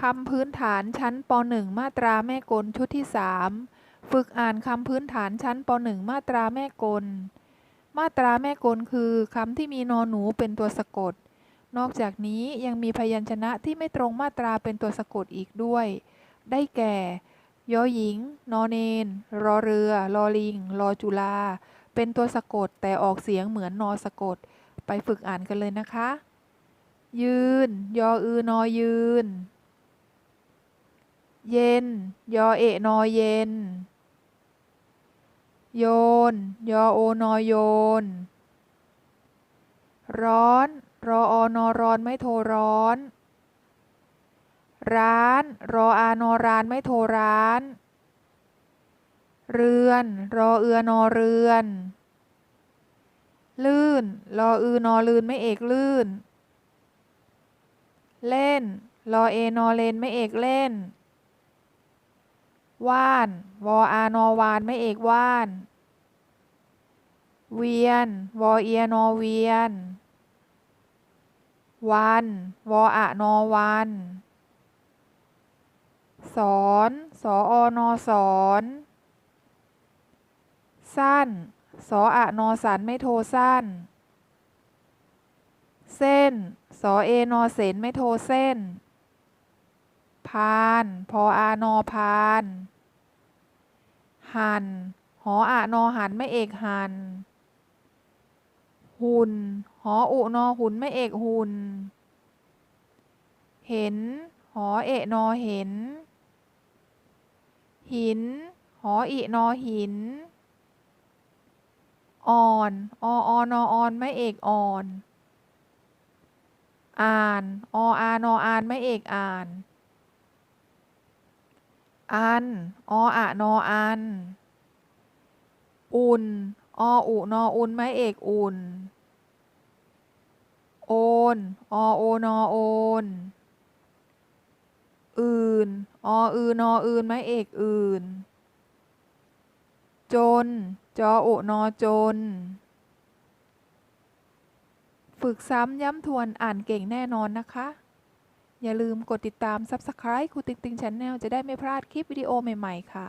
คำพื้นฐานชั้นป .1 มาตราแม่กลชุดที่ 3 ฝึกอ่านคำพื้นฐานชั้นป .1 มาตราแม่กล มาตราแม่กลคือคำที่มีนอนหนูเป็นตัวสะกด นอกจากนี้ยังมีพยัญชนะที่ไม่ตรงมาตราเป็นตัวสะกดอีกด้วย ได้แก่ ยอหญิง นอเนน รอเรือ ลอลิง รอจุลา เป็นตัวสะกดแต่ออกเสียงเหมือนนอสะกด ไปฝึกอ่านกันเลยนะคะ ยืน ยออือนอยืน เย็น ยอเอะนอเย็น โยน ยอโอนอโยน ร้อน รออนอร้อนไม่โทรร้อน ร้าน รออานอร้านไม่โทรร้าน เรือน รอเอือนอเรือน ลื่น รออือนอลื่นไม่เอกลื่น เล่น รอเอนอเลนไม่เอกเล่น ว่าน วออานอวานไม่เอกว่าน เวียน วอเอียนอเวียน วัน วออะนอวันสอนสออนอสอนสั้น สออะนอสันไม่โทสั้น เส้น สอเอนอเสนไม่โทเส้นพาน พออานอพาน หันหออะนอหันไม่เอกหันหุ่นหออุนอหุ่นไม่เอกหุ่นเห็น หอเอะนอเห็น หิน หออีนอหิน อ่อน อออนอออนไม่เอกอ่อน อ่าน ออานออานไม่เอกอ่าน อัน ออะนออัน อุ่น ออุนออุ่นไม่เอกอุ่น โอน อโอนอโอน อื่น ออือนออื่นไม่เอกอื่น จน จออุนอจน ฝึกซ้ำย้ำทวนอ่านเก่งแน่นอนนะคะ อย่าลืมกดติดตาม Subscribe ครูติ๊งติ๊งช n แนลจะได้ไม่พลาดคลิปวิดีโอใหม่ ๆ ค่ะ